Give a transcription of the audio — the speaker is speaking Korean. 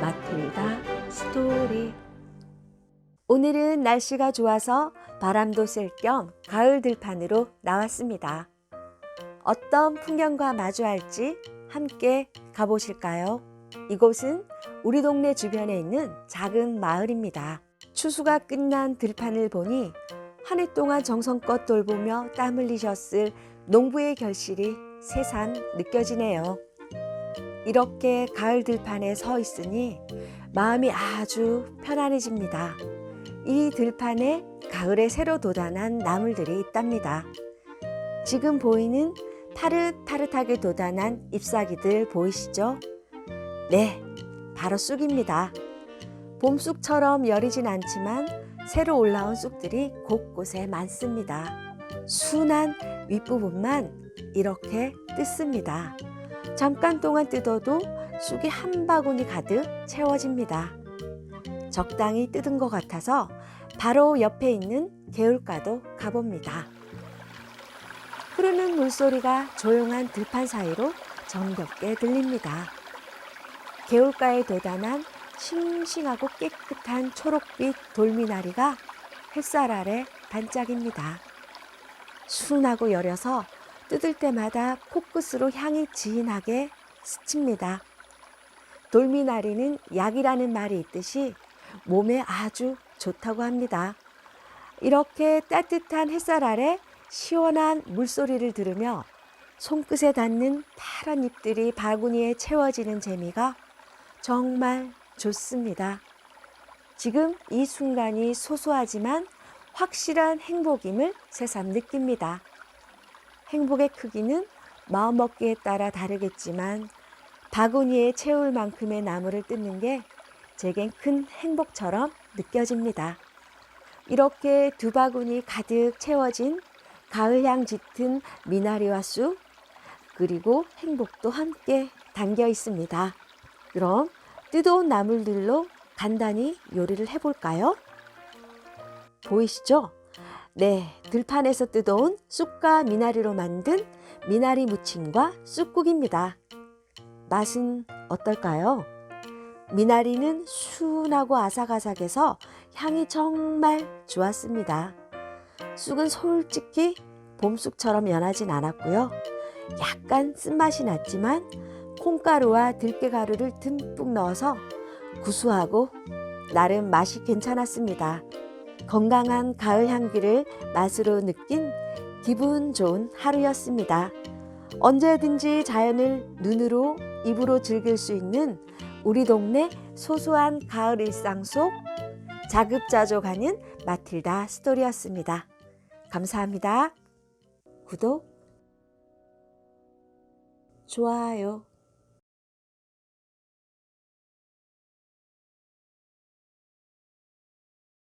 마틸다 스토리 오늘은 날씨가 좋아서 바람도 쐴 겸 가을 들판으로 나왔습니다. 어떤 풍경과 마주할지 함께 가보실까요? 이곳은 우리 동네 주변에 있는 작은 마을입니다. 추수가 끝난 들판을 보니 한 해 동안 정성껏 돌보며 땀 흘리셨을 농부의 결실이 새삼 느껴지네요. 이렇게 가을 들판에 서 있으니 마음이 아주 편안해집니다. 이 들판에 가을에 새로 돋아난 나물들이 있답니다. 지금 보이는 파릇파릇하게 돋아난 잎사귀들 보이시죠? 네, 바로 쑥입니다. 봄쑥처럼 여리진 않지만 새로 올라온 쑥들이 곳곳에 많습니다. 순한 윗부분만 이렇게 뜯습니다. 잠깐 동안 뜯어도 쑥이 한 바구니 가득 채워집니다. 적당히 뜯은 것 같아서 바로 옆에 있는 개울가도 가봅니다. 흐르는 물소리가 조용한 들판 사이로 정겹게 들립니다. 개울가에 돋아난 싱싱하고 깨끗한 초록빛 돌미나리가 햇살 아래 반짝입니다. 순하고 여려서 뜯을 때마다 코끝으로 향이 진하게 스칩니다. 돌미나리는 약이라는 말이 있듯이 몸에 아주 좋다고 합니다. 이렇게 따뜻한 햇살 아래 시원한 물소리를 들으며 손끝에 닿는 파란 잎들이 바구니에 채워지는 재미가 정말 좋습니다. 지금 이 순간이 소소하지만 확실한 행복임을 새삼 느낍니다. 행복의 크기는 마음먹기에 따라 다르겠지만 바구니에 채울 만큼의 나무를 뜯는 게 제겐 큰 행복처럼 느껴집니다. 이렇게 두 바구니 가득 채워진 가을향 짙은 미나리와 쑥 그리고 행복도 함께 담겨 있습니다. 그럼 뜯어온 나물들로 간단히 요리를 해볼까요? 보이시죠? 네, 들판에서 뜯어온 쑥과 미나리로 만든 미나리 무침과 쑥국입니다. 맛은 어떨까요? 미나리는 순하고 아삭아삭해서 향이 정말 좋았습니다. 쑥은 솔직히 봄쑥처럼 연하진 않았고요. 약간 쓴맛이 났지만 콩가루와 들깨가루를 듬뿍 넣어서 구수하고 나름 맛이 괜찮았습니다. 건강한 가을 향기를 맛으로 느낀 기분 좋은 하루였습니다. 언제든지 자연을 눈으로 입으로 즐길 수 있는 우리 동네 소소한 가을 일상 속 자급자족하는 마틸다 스토리였습니다. 감사합니다. 구독, 좋아요.